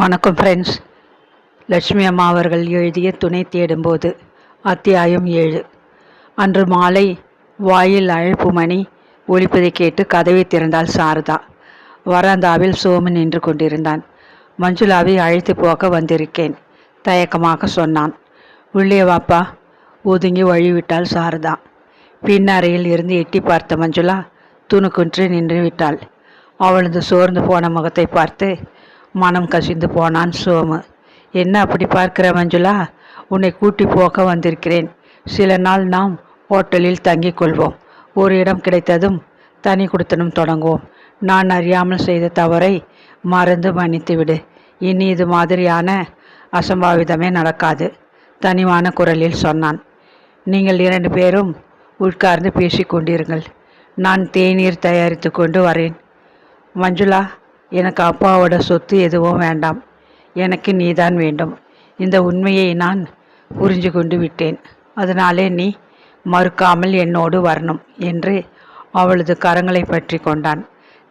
வணக்கம் ஃப்ரெண்ட்ஸ் லட்சுமி அம்மா அவர்கள் எழுதிய துணை தேடும்போது அத்தியாயம் ஏழு. அன்று மாலை வாயில் அழைப்பு மணி ஒழிப்பதை கேட்டு கதவை திறந்தாள் சாரதா. வராந்தாவில் சோமன் நின்று கொண்டிருந்தான். மஞ்சுளாவை அழைத்து போக வந்திருக்கேன் தயக்கமாக சொன்னான். உள்ளே வாப்பா ஒதுங்கி வழிவிட்டாள் சாரதா. பின்னறையில் இருந்து எட்டி பார்த்த மஞ்சுளா துணுக்குன்று நின்று விட்டாள் அவளது சோர்ந்து போன முகத்தை பார்த்து மனம் கசிந்து போனான் சோமு. என்ன அப்படி பார்க்கிற மஞ்சுளா? உன்னை கூட்டி போக வந்திருக்கிறேன். சில நாள் நாம் ஹோட்டலில் தங்கிக் கொள்வோம். ஒரு இடம் கிடைத்ததும் தனி கொடுத்தனும் தொடங்குவோம். நான் அறியாமல் செய்த தவறை மறந்து மன்னித்து விடு. இனி இது மாதிரியான அசம்பாவிதமே நடக்காது தனிவான குரலில் சொன்னான். நீங்கள் இரண்டு பேரும் உட்கார்ந்து பேசிக்கொண்டிருங்கள் நான் தேநீர் தயாரித்து கொண்டு வரேன். மஞ்சுளா எனக்கு அப்பாவோட சொத்து எதுவும் வேண்டாம். எனக்கு நீதான் வேண்டும். இந்த உண்மையை நான் புரிஞ்சு கொண்டு விட்டேன். அதனாலே நீ மறுக்காமல் என்னோடு வரணும் என்று அவளது கரங்களை பற்றி கொண்டான்.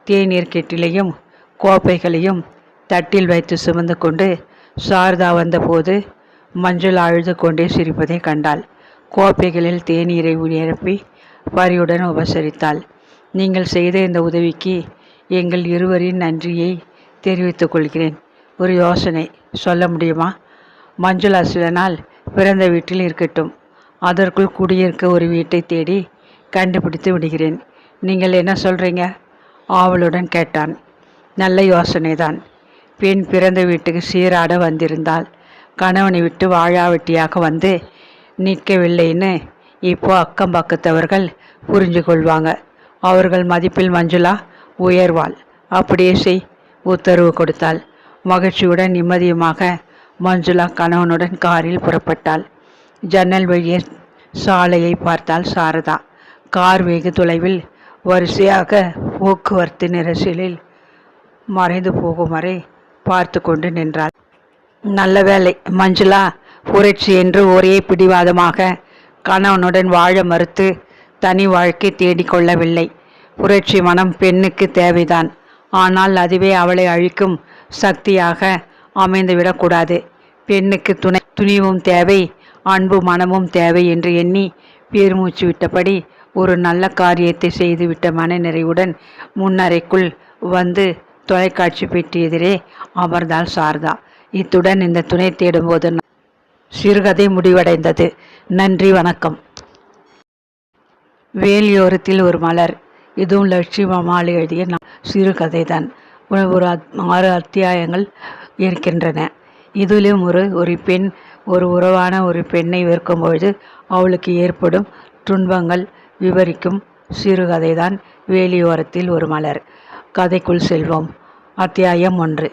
தேநீர் கெட்டிலையும் கோப்பைகளையும் தட்டில் வைத்து சுமந்து கொண்டு சாரதா வந்தபோது மஞ்சள் அழுது கொண்டே சிரிப்பதை கண்டாள். கோப்பைகளில் தேநீரை நிரப்பி பரியுடன் உபசரித்தாள். நீங்கள் செய்த இந்த உதவிக்கு எங்கள் இருவரின் நன்றியை தெரிவித்துக் கொள்கிறேன். ஒரு யோசனை. சொல்ல முடியுமா? மஞ்சுளா சில நாள் பிறந்த வீட்டில் இருக்கட்டும். அதற்குள் குடியிருக்க ஒரு வீட்டை தேடி கண்டுபிடித்து விடுகிறேன். நீங்கள் என்ன சொல்கிறீங்க ஆவலுடன் கேட்டான். நல்ல யோசனை தான் பெண் பிறந்த வீட்டுக்கு சீராட வந்திருந்தால் கணவனை விட்டு வாழாவட்டியாக வந்து நிற்கவில்லைன்னு இப்போ அக்கம் பக்கத்தவர்கள் புரிஞ்சு கொள்வாங்க அவர்கள் மதிப்பில் மஞ்சுளா உயர்வாள். அப்படியே செய் உத்தரவு கொடுத்தாள். மகிழ்ச்சியுடன் நிம்மதியுமாக மஞ்சுளா கணவனுடன் காரில் புறப்பட்டாள். ஜன்னல் வழியே சாலையை பார்த்தாள் சாரதா. கார் வெகு தொலைவில் வரிசையாக போக்குவரத்து நெரிசலில் மறைந்து போகும் வரை பார்த்து கொண்டு நின்றாள். நல்ல வேலை மஞ்சுளா புரட்சி என்று ஒரே பிடிவாதமாக கணவனுடன் வாழ மறுத்து தனி வாழ்க்கை தேடிக்கொள்ளவில்லை. புரட்சி மனம் பெண்ணுக்கு தேவைதான். ஆனால் அதுவே அவளை அழிக்கும் சக்தியாக அமைந்துவிடக்கூடாது. பெண்ணுக்கு துணை துணிவும் தேவை அன்பு மனமும் தேவை என்று எண்ணி பேர்மூச்சு விட்டபடி ஒரு நல்ல காரியத்தை செய்துவிட்ட மனநிறைவுடன் முன்னறைக்குள் வந்து தொலைக்காட்சி பெட்டி எதிரே அமர்ந்தாள் சாரதா. இத்துடன் இந்த துணை தேடும்போது சிறுகதை முடிவடைந்தது. நன்றி வணக்கம். வேலியோரத்தில் ஒரு மலர். இதுவும் லட்சுமி அம்மாள் எழுதிய சிறுகதை தான் ஒரு அத்- ஆறு அத்தியாயங்கள் இருக்கின்றன. இதிலும் ஒரு ஒரு பெண் ஒரு உறவான ஒரு பெண்ணை வெறுக்கும் பொழுது அவளுக்கு ஏற்படும் துன்பங்கள் விவரிக்கும் சிறுகதை தான் வேலியோரத்தில் ஒரு மலர். கதைக்குள் செல்வோம். அத்தியாயம் ஒன்று.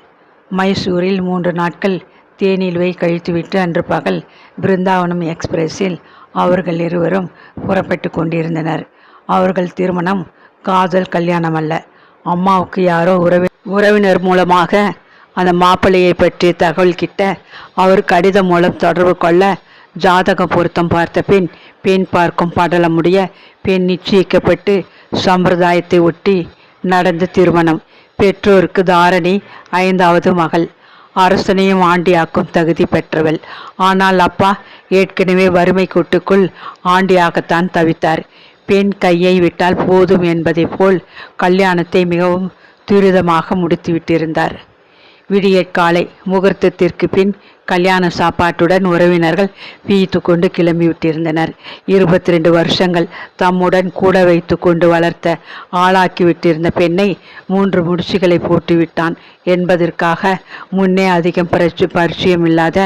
மைசூரில் மூன்று நாட்கள் தேனிலுவை கழித்துவிட்டு அன்று பகல் பிருந்தாவனம் எக்ஸ்பிரஸில் அவர்கள் இருவரும் புறப்பட்டு கொண்டிருந்தனர். அவர்கள் திருமணம் காதல் கல்யாணம் அல்ல அம்மாவுக்கு யாரோ உறவி உறவினர் மூலமாக அந்த மாப்பிள்ளையை பற்றிய தகவல் கிட்ட அவர் கடிதம் மூலம் தொடர்பு கொள்ள ஜாதக பொருத்தம் பார்த்த பின் பெண் பார்க்கும் படலம் முடிய பெண் நிச்சயிக்கப்பட்டு சம்பிரதாயத்தை ஒட்டி நடந்த திருமணம். பெற்றோருக்கு தாரணி ஐந்தாவது மகள். அரசனையும் ஆண்டியாக்கும் தகுதி பெற்றவள். ஆனால் அப்பா ஏற்கனவே வறுமை கூட்டுக்குள் ஆண்டியாகத்தான் தவித்தார். பெண் கையை விட்டால் போதும் என்பதை போல் கல்யாணத்தை மிகவும் துரிதமாக முடித்துவிட்டிருந்தார். விடியற்காலை முகூர்த்தத்திற்கு பின் கல்யாண சாப்பாட்டுடன் உறவினர்கள் வீத்து கொண்டு கிளம்பிவிட்டிருந்தனர். இருபத்தி ரெண்டு வருஷங்கள் தம்முடன் கூட வைத்து கொண்டு வளர்த்த ஆளாக்கி விட்டிருந்த பெண்ணை மூன்று முடிச்சுகளை போட்டுவிட்டான். என்பதற்காக முன்னே அதிகம் பரிச்சு பரிச்சயம் இல்லாத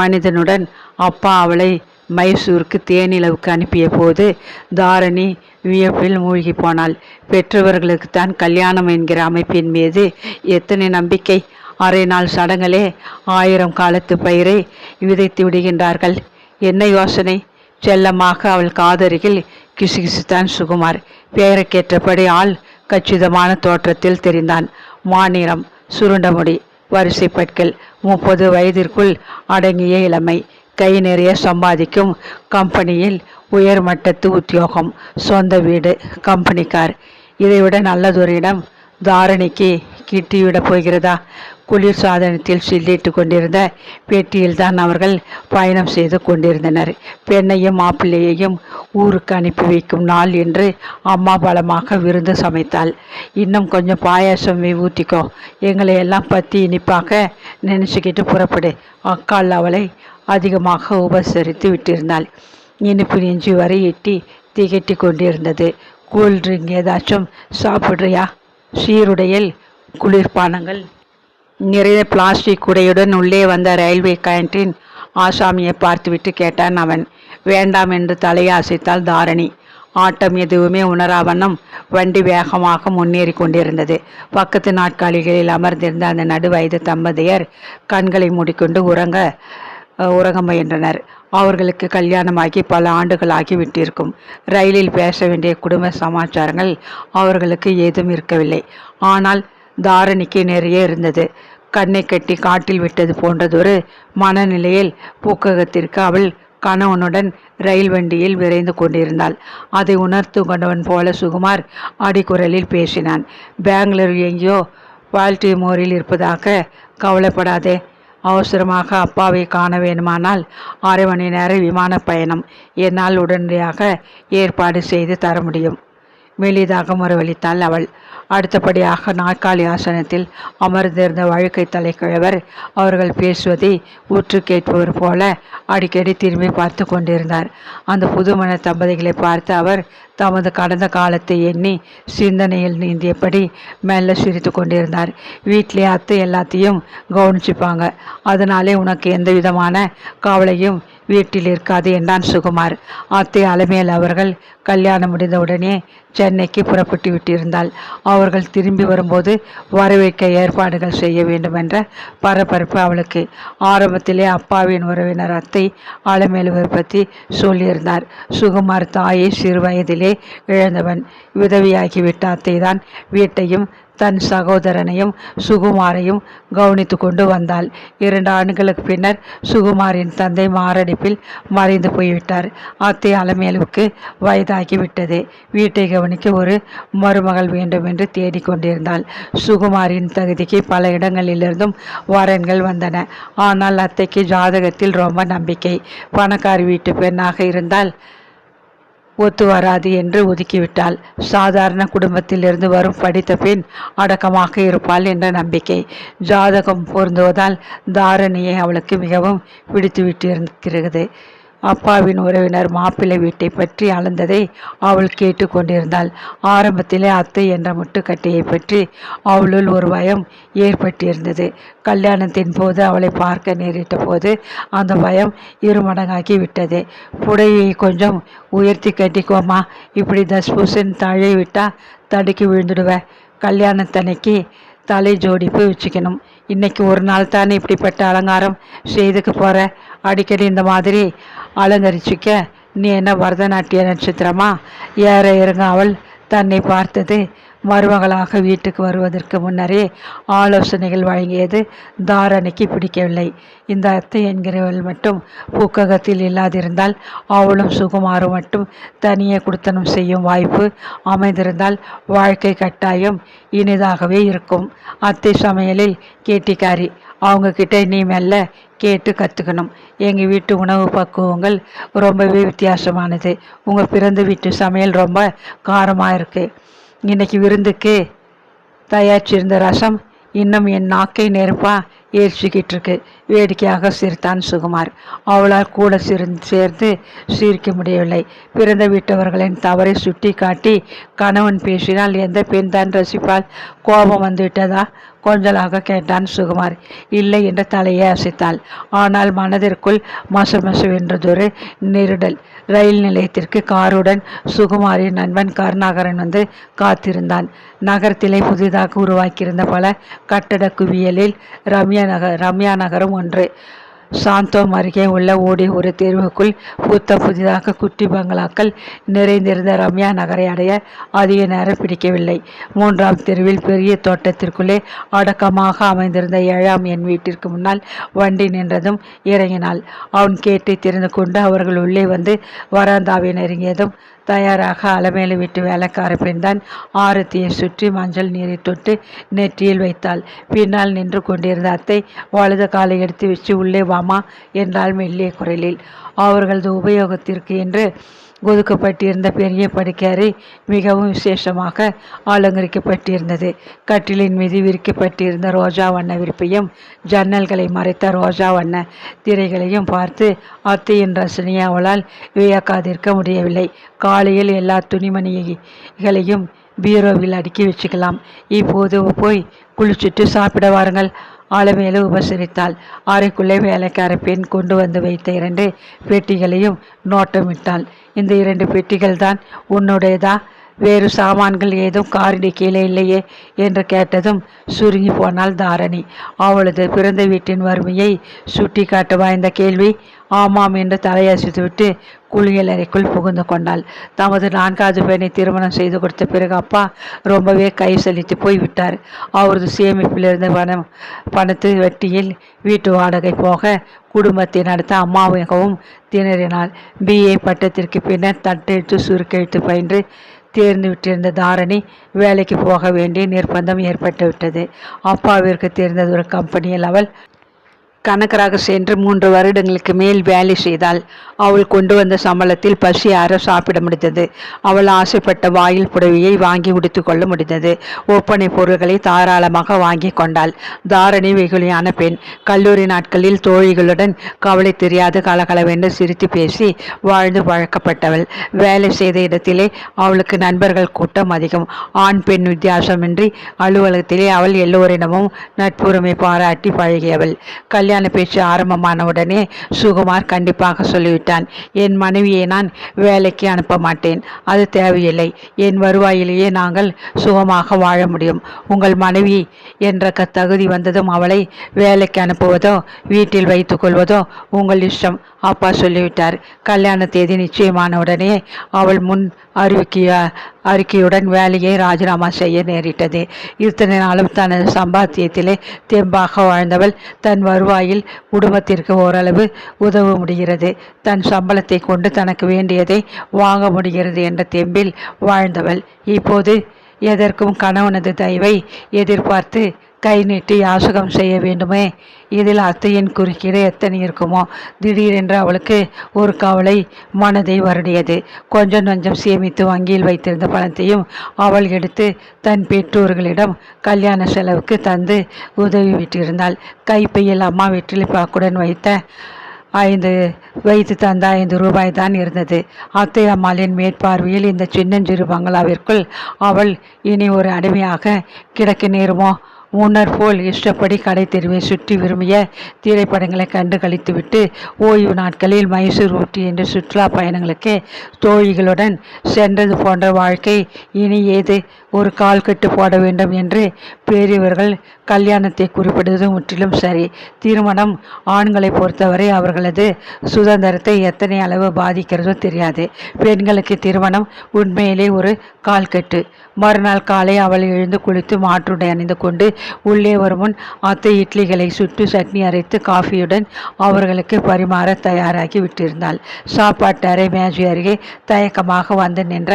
மனிதனுடன் அப்பா அவளை மைசூருக்கு தேனிலவுக்கு அனுப்பிய போது தாரணி வியப்பில் மூழ்கி போனாள் பெற்றவர்களுக்குத்தான் கல்யாணம் என்கிற அமைப்பின் மீது எத்தனை நம்பிக்கை? அரை நாள் சடங்களே ஆயிரம் காலத்து பயிரை விதைத்து விடுகின்றார்கள். என்ன யோசனை? செல்லமாக அவள் காதருகில் கிசுகிசுத்தான் சுகுமார். பெயருக்கேற்றபடி ஆள் கச்சிதமான தோற்றத்தில் தெரிந்தான். மாநிறம் சுருண்ட முடி வரிசை பற்கள் முப்பது வயதிற்குள் அடங்கிய இளமை. கை நிறைய சம்பாதிக்கும் கம்பெனியில் உயர்மட்டத்து உத்தியோகம் சொந்த வீடு கம்பெனி கார் இதைவிட நல்லதொரு இடம் தாரணிக்கு கிட்டிவிடப் போகிறதா? குளிர் சாதனத்தில் சில்லிட்டு கொண்டிருந்த பெட்டியில்தான் அவர்கள் பயணம் செய்து கொண்டிருந்தனர். பெண்ணையும் மாப்பிள்ளையையும் ஊருக்கு அனுப்பி வைக்கும் நாள் என்று அம்மா பலமாக விருந்து சமைத்தாள். இன்னும் கொஞ்சம் பாயாசம் ஊற்றிக்கோ எங்களை எல்லாம் பற்றி இனிப்பாக நினச்சிக்கிட்டு புறப்படு. அக்கால் அவளை அதிகமாக உபசரித்து விட்டிருந்தாள். இனிப்பு நெஞ்சு வரை எட்டி திகட்டி கொண்டிருந்தது கூல்ட்ரிங்க் ஏதாச்சும் சாப்பிட்றியா? சீருடையில் குளிர்பானங்கள். நிறைய பிளாஸ்டிக் குடையுடன் உள்ளே வந்த ரயில்வே கேன்டீன் ஆசாமியை பார்த்துவிட்டு கேட்டான் அவன். வேண்டாம் என்று தலையை அசைத்தாள் தாரணி. ஆட்டம் எதுவுமே உணராவண்ணம் வண்டி வேகமாக முன்னேறி கொண்டிருந்தது. பக்கத்து நாட்காலிகளில் அமர்ந்திருந்த அந்த நடுவயது தம்பதியர் கண்களை மூடிக்கொண்டு உறங்க உறங்க முயன்றனர் அவர்களுக்கு கல்யாணமாகி பல ஆண்டுகள் ஆகிவிட்டிருக்கும் ரயிலில் பேச வேண்டிய குடும்ப சமாச்சாரங்கள் அவர்களுக்கு ஏதும் இருக்கவில்லை. ஆனால் தாரணிக்கு நிறைய இருந்தது. கண்ணை கட்டி காட்டில் விட்டது போன்றதொரு மனநிலையில் பூக்ககத்திற்கு அவள் கணவனுடன் ரயில் வண்டியில் விரைந்து கொண்டிருந்தாள். அதை உணர்த்து கொண்டவன் போல சுகுமார் அடிக்குரலில் பேசினான். பெங்களூர் எங்கேயோ பால்டிமோரில் இருப்பதாக கவலைப்படாதே. அவசரமாக அப்பாவை காண வேண்டுமானால் அரை மணி நேர விமான பயணம் என்னால் உடனடியாக ஏற்பாடு செய்து தர முடியும். மெலிதாக மறுவளித்தாள் அவள். அடுத்தபடியாக நாற்காலி ஆசனத்தில் அமர்ந்திருந்த வழுக்கை தலைக்கிழவர் அவர்கள் பேசுவதை உற்று கேட்பவர் போல அடிக்கடி திரும்பி பார்த்து கொண்டிருந்தார். அந்த புதுமண தம்பதிகளை பார்த்து அவர் தமது கடந்த காலத்தை எண்ணி சிந்தனையில் நீந்தியபடி மெல்ல சிரித்து கொண்டிருந்தார். வீட்டிலே அத்தை எல்லாத்தையும் கவனிச்சுப்பாங்க. அதனாலே உனக்கு எந்த விதமான கவலையும் வீட்டில் இருக்காது என்றான் சுகுமார். அத்தை அலமேல் அவர்கள் கல்யாணம் முடிந்தவுடனே சென்னைக்கு புறப்பட்டு விட்டிருந்தாள். அவர்கள் திரும்பி வரும்போது வரவேற்க ஏற்பாடுகள் செய்ய வேண்டும் என்ற பரபரப்பு அவளுக்கு. ஆரம்பத்திலே அப்பாவின் உறவினர் அத்தை அலமேலுவை பற்றி சொல்லியிருந்தார். சுகுமார் தாயை சிறு வயதிலே இழந்தவன். விதவியாகிவிட்ட அத்தை தான் வீட்டையும் தன் சகோதரனையும் சுகுமாரையும் கவனித்து கொண்டு வந்தாள். இரண்டு ஆண்டுகளுக்கு பின்னர் சுகுமாரின் தந்தை மாரடைப்பில் மறைந்து போய்விட்டார். அத்தை அலமேலுக்கு வயதாகிவிட்டது. வீட்டை கவனிக்க ஒரு மருமகள் வேண்டும் என்று தேடிக்கொண்டிருந்தாள். சுகுமாரின் தகுதிக்கு பல இடங்களிலிருந்தும் வரன்கள் வந்தன. ஆனால் அத்தைக்கு ஜாதகத்தில் ரொம்ப நம்பிக்கை. பணக்காரி வீட்டு பெண்ணாக இருந்தால் ஒத்து வராது என்று ஒதுக்கிவிட்டாள். சாதாரண குடும்பத்திலிருந்து வரும் படித்த பெண் அடக்கமாக இருப்பாள் என்ற நம்பிக்கை. ஜாதகம் பொருந்துவதால் தாரணியை அவளுக்கு மிகவும் பிடித்துவிட்டிருக்கிறது. அப்பாவின் உறவினர் மாப்பிள்ளை வீட்டை பற்றி அளந்ததை அவள் கேட்டு கொண்டிருந்தாள் ஆரம்பத்திலே அத்தை என்ற முட்டுக்கட்டையை பற்றி அவளுள் ஒரு பயம் ஏற்பட்டிருந்தது. கல்யாணத்தின் போது அவளை பார்க்க நேரிட்ட போது அந்த பயம் இருமடங்காக்கி விட்டது. புடையை கொஞ்சம் உயர்த்தி கட்டிக்கோமா? இப்படி தஸ்பூசன் தழை விட்டால் தடுக்கி விழுந்துடுவ. கல்யாணத்தன்னைக்கு தலை ஜோடிப்பு வச்சுக்கணும். இன்னைக்கு ஒரு நாள் தானே இப்படிப்பட்ட அலங்காரம் செய்துக்க போகிற அடிக்கடி இந்த மாதிரி அலங்கரிச்சிக்க நீ என்ன பரதநாட்டிய நட்சத்திரமா? ஏற இறங்க அவள் தன்னை பார்த்தது மருமகளாக வீட்டுக்கு வருவதற்கு முன்னரே ஆலோசனைகள் வழங்கியது தாரணிக்கு பிடிக்கவில்லை. இந்த அத்தை என்கிறவள் மட்டும் பூக்ககத்தில் இல்லாதிருந்தால் அவளும் சுகுமாரும் மட்டும் தனியே குடுத்தனம் செய்யும் வாய்ப்பு அமைந்திருந்தால் வாழ்க்கை கட்டாயம் இனிதாகவே இருக்கும். அத்தை சமையலில் கேட்டிக்காரி அவங்கக்கிட்ட நீ மெல்ல கேட்டு கற்றுக்கணும் எங்கள் வீட்டு உணவு பக்குவங்கள் ரொம்பவே வித்தியாசமானது. உங்கள் பிறந்த வீட்டு சமையல் ரொம்ப காரமாக இருக்குது இன்னைக்கு விருந்துக்கு தயாரிச்சிருந்த ரசம் இன்னும் என் நாக்கை நெருப்பாக ஏற்றிக்கிட்டு இருக்கு வேடிக்கையாக சிரித்தான் சுகுமார். அவளால் கூட சிரிந்து சேர்ந்து சிரிக்க முடியவில்லை. பிறந்த வீட்டவர்களின் தவறை சுட்டி காட்டி கணவன் பேசினால் எந்த பெண் தான் ரசிப்பால் கோபம் வந்துவிட்டதா? கொஞ்சலாக கேட்டான் சுகுமார். இல்லை என்று தலையை அசைத்தாள். ஆனால் மனதிற்குள் மசமசவென்றதொரு நெருடல். ரயில் நிலையத்திற்கு காருடன் சுகுமாரின் நண்பன் கருணாகரன் வந்து காத்திருந்தான். நகரத்திலே புதிதாக உருவாக்கியிருந்த பல கட்டட குவியலில் ரம்யா நகர் ரம்யா நகரம் ஒன்று. சாந்தோம் அருகே உள்ள ஓடி ஒரு தெருவுக்குள் பூத்த புதிதாக குட்டி பங்களாக்கள் நிறைந்திருந்த ரம்யா நகரை அடைய அதிக நேரம் பிடிக்கவில்லை. மூன்றாம் தெருவில் பெரிய தோட்டத்திற்குள்ளே அடக்கமாக அமைந்திருந்த ஏழாம் என் வீட்டிற்கு முன்னால் வண்டி நின்றதும் இறங்கினாள். அவன் கேட்டை திறந்து கொண்டு அவர்கள் உள்ளே வந்து வராந்தாவை நெருங்கியதும் தயாராக அலமேலு விட்டு வேலைக்கார பெண்தான் ஆரத்தியை சுற்றி மஞ்சள் நீரை தொட்டு நெற்றியில் வைத்தாள். பின்னால் நின்று கொண்டிருந்த அத்தை வலது காலை எடுத்து வச்சு உள்ளே வாமா என்றால் மெல்லிய குரலில். அவர்களது உபயோகத்திற்கு என்று ஒதுக்கப்பட்டிருந்த பெரிய படுக்கறை மிகவும் விசேஷமாக அலங்கரிக்கப்பட்டிருந்தது. கட்டிலின் மீது விரிக்கப்பட்டிருந்த ரோஜா வண்ண விரிப்பையும் ஜன்னல்களை மறைத்த ரோஜா வண்ண திரைகளையும் பார்த்து அத்தையின் ரசனையை அவளால் வியக்காதிருக்க முடியவில்லை. காலையில் எல்லா துணிமணிகளையும் பீரோவில் அடுக்கி வச்சுக்கலாம். இப்போது போய் குளிச்சுட்டு சாப்பிட வாருங்கள். ஆலமேலு உபசரித்தாள். அறைக்குள்ளே வேலைக்கார பெண் கொண்டு வந்து வைத்த இரண்டு பெட்டிகளையும் நோட்டமிட்டாள். இந்த இரண்டு பெட்டிகள் தான் உன்னுடையதா? வேறு சாமான்கள் ஏதும் காரிடி கீழே இல்லையே என்று கேட்டதும் சுருங்கி போனாள் தாரணி. அவளது பிறந்த வீட்டின் வறுமையை சுட்டி காட்ட வாய்ந்த கேள்வி. ஆமாம் என்று தலையசித்துவிட்டு குளியல் அறைக்குள் புகுந்து கொண்டாள். தமது நான்காவது பெண்ணை திருமணம் செய்து கொடுத்த பிறகு அப்பா ரொம்பவே கை செலுத்தி போய்விட்டார். அவரது சேமிப்பிலிருந்து பணம் பணத்து வெட்டியில் வீட்டு வாடகை போக குடும்பத்தை நடத்த அம்மா திணறினாள். பிஏ பட்டத்திற்கு பின்னர் தட்டெழுத்து சுருக்கெழுத்து பயின்று தேர்ந்து விட்டிருந்த தாரணி வேலைக்கு போக வேண்டிய நிர்பந்தம் ஏற்பட்டுவிட்டது அப்பாவிற்கு தெரிந்தது ஒரு கம்பெனியில் அவள் கணக்கராக சென்று மூன்று வருடங்களுக்கு மேல் வேலை செய்தாள். அவள் கொண்டு வந்த சம்பளத்தில் பசி அற சாப்பிட முடிந்தது. அவள் ஆசைப்பட்ட வாயில் புடவையை வாங்கி உடுத்து கொள்ள முடிந்தது. ஒப்பனை பொருள்களை தாராளமாக வாங்கி கொண்டாள். தாரணி வெகுளியான பெண். கல்லூரி நாட்களில் தோழிகளுடன் கவலை தெரியாது கலகலவென்று சிரித்து பேசி வாழ்ந்து பழக்கப்பட்டவள். வேலை செய்த இடத்திலே அவளுக்கு நண்பர்கள் கூட்டம் அதிகம். ஆண் பெண் வித்தியாசமின்றி அலுவலகத்திலே அவள் எல்லோரிடமும் நட்புரிமை பாராட்டி பழகியவள். கல்யாண பேச்சு ஆரம்பமானவுடனே சுகுமார் கண்டிப்பாக விட்டான். என் மனைவியை நான் வேலைக்கு அனுப்ப மாட்டேன் அது தேவையில்லை. என் வருவாயிலேயே நாங்கள் சுகமாக வாழ முடியும். உங்கள் மனைவி என்ற க தகுதி வந்ததும் அவளை வேலைக்கு அனுப்புவதோ வீட்டில் வைத்துக்கொள்வதோ உங்கள் இஷ்டம். அப்பா சொல்லிவிட்டார். கல்யாண தேதி நிச்சயமான உடனே அவள் முன் அறிவிக்கைய அறிக்கையுடன் வேலையை ராஜினாமா செய்ய நேரிட்டது. இத்தனை நாளும் தனது சம்பாத்தியத்திலே தெம்பாக வாழ்ந்தவள் தன் வருவாயில் குடும்பத்திற்கு ஓரளவு உதவ முடிகிறது. தன் சம்பளத்தை கொண்டு தனக்கு வேண்டியதை வாங்க முடிகிறது என்ற தெம்பில் வாழ்ந்தவள். இப்போது எதற்கும் கணவனது தயவை எதிர்பார்த்து கை நீட்டி யாசகம் செய்ய வேண்டுமே. இதில் அத்தையின் குறுக்கீடு எத்தனை இருக்குமோ. திடீரென்று அவளுக்கு ஒரு கவலை மனதை வருடியது. கொஞ்சம் கொஞ்சம் சேமித்து வங்கியில் வைத்திருந்த பணத்தையும் அவள் எடுத்து தன் பெற்றோர்களிடம் கல்யாண செலவுக்கு தந்து உதவி விட்டிருந்தாள். கைப்பையில் அம்மா வெற்றிலிப்பாக்குடன் வைத்த ஐந்து வைத்து தந்த ஐந்து ரூபாய் தான் இருந்தது. அத்தை அம்மாளின் மேற்பார்வையில் இந்த சின்னஞ்சிறு பங்களாவிற்குள் அவள் இனி ஒரு அடிமையாக கிடக்க நேருமோ? முன்னர் போல் இஷ்டப்படி கடை தெருவை சுற்றி விரும்பிய திரைப்படங்களை கண்டு கழித்துவிட்டு ஓய்வு நாட்களில் மைசூர் ஊட்டி என்ற சுற்றுலா பயணங்களுக்கு தோழிகளுடன் சென்றது போன்ற வாழ்க்கை இனி ஏது? ஒரு கால் கட்டு போட வேண்டும் என்று பெரியவர்கள் கல்யாணத்தை குறிப்பிடுவது முற்றிலும் சரி. திருமணம் ஆண்களை பொறுத்தவரை அவர்களது சுதந்திரத்தை எத்தனை அளவு பாதிக்கிறதோ தெரியாது. பெண்களுக்கு திருமணம் உண்மையிலே ஒரு கால்கட்டு. மறுநாள் காலை அவள் எழுந்து குளித்து மாற்றுடை அணிந்து கொண்டு உள்ளே வரும் முன் அத்தை இட்லிகளை சுட்டு சட்னி அரைத்து காஃபியுடன் அவர்களுக்கு பரிமாற தயாராகி விட்டிருந்தாள். சாப்பாட்டு அறை மேஜை அருகே தயக்கமாக வந்து நின்ற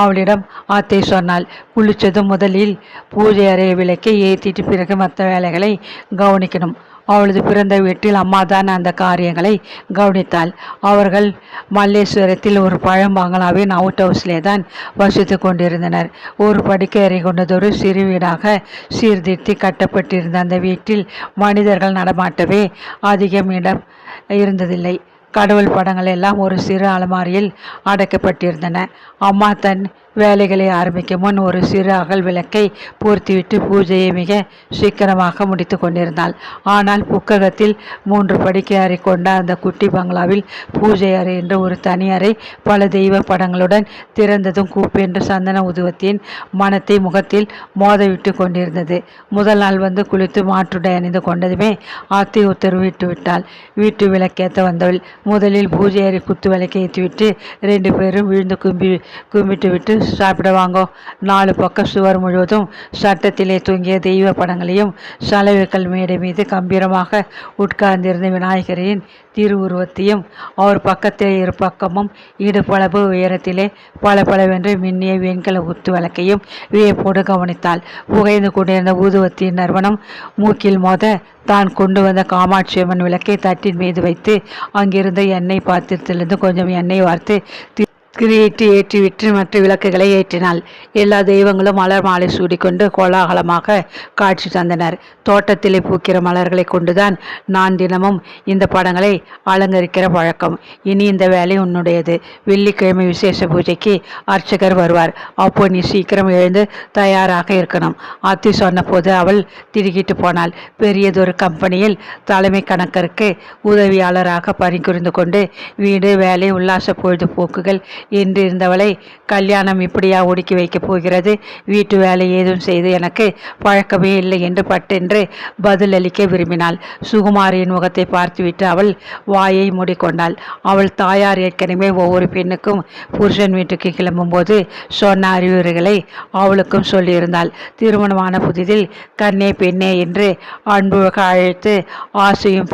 அவளிடம் அத்தை சொன்னாள் குளித்ததும் முதலில் பூஜை அறையை விளக்கை ஏற்றிட்டு பிறகு மற்ற வேலைகளை கவனிக்கணும். அவளது பிறந்த வீட்டில் அம்மாதான் அந்த காரியங்களை கவனித்தாள். அவர்கள் மல்லேஸ்வரத்தில் ஒரு பழம் பங்களாவின் அவுட் ஹவுஸ்லே தான் வசித்து கொண்டிருந்தனர். ஒரு படுக்கை கொண்டதொரு சிறு வீடாக சீர்திருத்தி கட்டப்பட்டிருந்த அந்த வீட்டில் மனிதர்கள் நடமாட்டவே அதிகம் இடம் இருந்ததில்லை. கடவுள் படங்கள் எல்லாம் ஒரு சிறு அலமாரியில் அடைக்கப்பட்டிருந்தன. அம்மா தன் வேலைகளை ஆரம்பிக்கும் முன் ஒரு சிறு அகல் விளக்கை பூர்த்திவிட்டு பூஜையை மிக சீக்கிரமாக முடித்து கொண்டிருந்தாள். ஆனால் புக்ககத்தில் மூன்று படிக்கை அறை கொண்ட அந்த குட்டி பங்களாவில் பூஜை அறை என்ற ஒரு தனி அறை பல தெய்வ படங்களுடன் திறந்ததும் கூப்பென்று சந்தன உதுவத்தின் மனத்தை முகத்தில் மோதவிட்டு கொண்டிருந்தது. முதல் நாள் வந்து குளித்து மாற்றுடை அணிந்து கொண்டதுமே ஆத்தி உத்தரவு விட்டு விட்டாள். வீட்டு விளக்கேற்ற வந்தவள் முதலில் பூஜை அறை குத்து விளக்கை ஏற்றிவிட்டு ரெண்டு பேரும் விழுந்து கும்பி கும்பிட்டு விட்டு சாப்பிடுவாங்கோ. நாலு பக்கம் சுவர் முழுவதும் சட்டத்திலே தூங்கிய தெய்வ படங்களையும் சலவைக்கல் மேடை மீது கம்பீரமாக உட்கார்ந்திருந்த விநாயகரின் திருவுருவத்தையும் அவர் பக்கத்தில் இரு பக்கமும் இடுப்பளவு உயரத்திலே பல பலவென்று மின்னிய வெண்கல உத்து விளக்கையும் வியப்போடு கவனித்தாள். புகைந்து கொண்டிருந்த ஊதுவத்தின் நறுவனம் மூக்கில் மோத தான் கொண்டு வந்த காமாட்சி அம்மன் விளக்கை தட்டின் மீது வைத்து அங்கிருந்த எண்ணெய் பாத்திரத்திலிருந்து கொஞ்சம் எண்ணெய் வார்த்து கிரீட்டி ஏற்றிவிட்டு மற்ற விளக்குகளை ஏற்றினாள். எல்லா தெய்வங்களும் மலர் மாலை சூடிக்கொண்டு கோலாகலமாக காட்சி தந்தனர். தோட்டத்திலே பூக்கிற மலர்களை கொண்டுதான் நான் தினமும் இந்த படங்களை அலங்கரிக்கிற பழக்கம். இனி இந்த வேலை உன்னுடையது. வெள்ளிக்கிழமை விசேஷ பூஜைக்கு அர்ச்சகர் வருவார். அப்போ நீ சீக்கிரம் எழுந்து தயாராக இருக்கணும். அத்தி சொன்னபோது அவள் திருகிட்டு போனாள். பெரியதொரு கம்பெனியில் தலைமை கணக்கருக்கு உதவியாளராக பணிபுரிந்து கொண்டு வீடு வேலை உல்லாச பொழுதுபோக்குகள் என்றிருந்தவளை கல்யாணம் இப்படியா ஒடுக்கி வைக்கப் போகிறது? வீட்டு வேலை ஏதும் செய்து எனக்கு பழக்கமே இல்லை என்று பட்டென்று பதிலளிக்க விரும்பினாள். சுகுமாரியின் முகத்தை பார்த்துவிட்டு அவள் வாயை மூடிக்கொண்டாள். அவள் தாயார் ஏற்கனவே ஒவ்வொரு பெண்ணுக்கும் புருஷன் வீட்டுக்கு கிளம்பும்போது சொன்ன அறிவுரைகளை அவளுக்கும் சொல்லியிருந்தாள். திருமணமான புதிதில் கண்ணே பெண்ணே என்று அன்புக அழைத்து ஆசையும்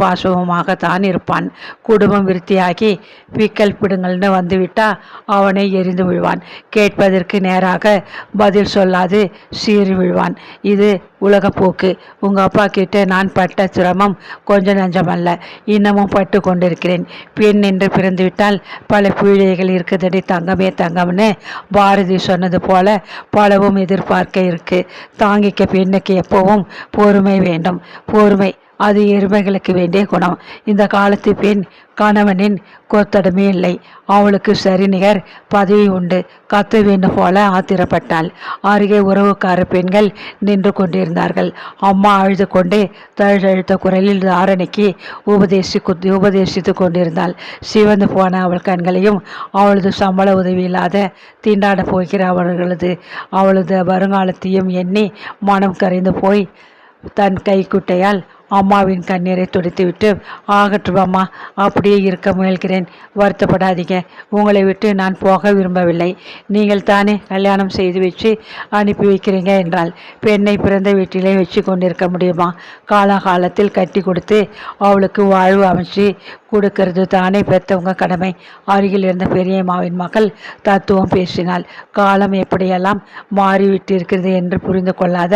தான் இருப்பான். குடும்பம் விருத்தியாகி பிக்கல் பிடுங்கள்னு வந்துவிட்டா அவனை எரிந்து விழுவான். கேட்பதற்கு நேராக பதில் சொல்லாது சீறி விழுவான். இது உலகப்போக்கு உங்கள் அப்பா கிட்ட நான் பட்ட சிரமம் கொஞ்சம் நஞ்சமல்ல இன்னமும் பட்டு கொண்டிருக்கிறேன். பெண் என்று பிறந்துவிட்டால் பல பிழைகள் இருக்குதடி தங்கமே தங்கம்னு பாரதி சொன்னது போல பலவும் எதிர்பார்க்க இருக்கு. தாங்கிக்க பெண்ணுக்கு எப்பவும் பொறுமை வேண்டும். பொறுமை. அது எருமைகளுக்கு வேண்டிய குணம். இந்த காலத்து பெண் கணவனின் கொத்தடமே இல்லை. அவளுக்கு சரிநிகர் பதவி உண்டு. கத்த வேண்டும் போல ஆத்திரப்பட்டாள். அருகே உறவுக்கார பெண்கள் நின்று கொண்டிருந்தார்கள். அம்மா அழுது கொண்டே தழுதழுத்த குரலில் தாரணிக்கு உபதேசி உபதேசித்து கொண்டிருந்தாள். சிவந்து போன அவள் கண்களையும் அவளது சம்பள உதவி இல்லாத திண்டாட போகிற அவர்களது அவளது வருங்காலத்தையும் எண்ணி மனம் கரைந்து போய் தன் கைக்குட்டையால் அம்மாவின் கண்ணீரை துடைத்துவிட்டு ஆகட்டும் அம்மா அப்படியே இருக்க முயல்கிறேன். வருத்தப்படாதீங்க. உங்களை விட்டு நான் போக விரும்பவில்லை. நீங்கள் தானே கல்யாணம் செய்து வச்சு அனுப்பி வைக்கிறீங்க என்றால் பெண்ணை பிறந்த வீட்டிலே வச்சு கொண்டிருக்க முடியுமா? காலகாலத்தில் கட்டி கொடுத்து அவளுக்கு வாழ்வு அமைச்சு கொடுக்கறது தானே பெற்றவங்க கடமை. அருகில் இருந்த பெரியம்மாவின் மகள் தத்துவம் பேசினாள். காலம் எப்படியெல்லாம் மாறிவிட்டிருக்கிறது என்று புரிந்து கொள்ளாத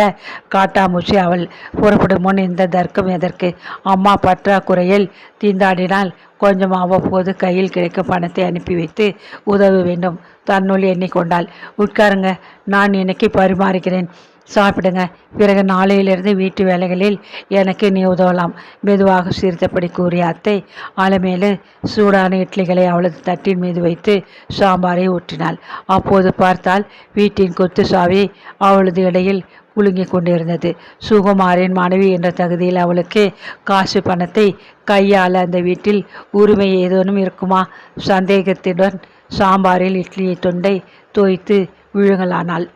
காட்டாமூச்சி அவள் புறப்படும் முன் இந்த தர்க்கம் எதற்கு? அம்மா பற்றாக்குறையில் தீந்தாடினால் கொஞ்சம் அவ்வப்போது கையில் கிடைக்கும் பணத்தை அனுப்பி வைத்து உதவ வேண்டும். தன்னுள் எண்ணிக்கொண்டாள். உட்காருங்க நான் இன்னைக்கு பரிமாறுகிறேன் சாப்பிடுங்க. பிறகு நாளையிலிருந்து வீட்டு வேலைகளில் எனக்கு நீ உதவலாம். மெதுவாக சிரித்தபடி கூறிய அத்தை ஆலமேலு சூடான இட்லிகளை அவளது தட்டின் மீது வைத்து சாம்பாரை ஊற்றினாள். அப்போது பார்த்தால் வீட்டின் கொத்து சாவி அவளது இடையில் குலுங்கிக் கொண்டிருந்தது. சுகுமாரின் மனைவி என்ற தகுதியில் அவளுக்கு காசு பணத்தை கையாள அந்த வீட்டில் உரிமை ஏதேனும் இருக்குமா? சந்தேகத்துடன் சாம்பாரில் இட்லியை தொண்டை தோய்த்து விழுங்கலானாள்.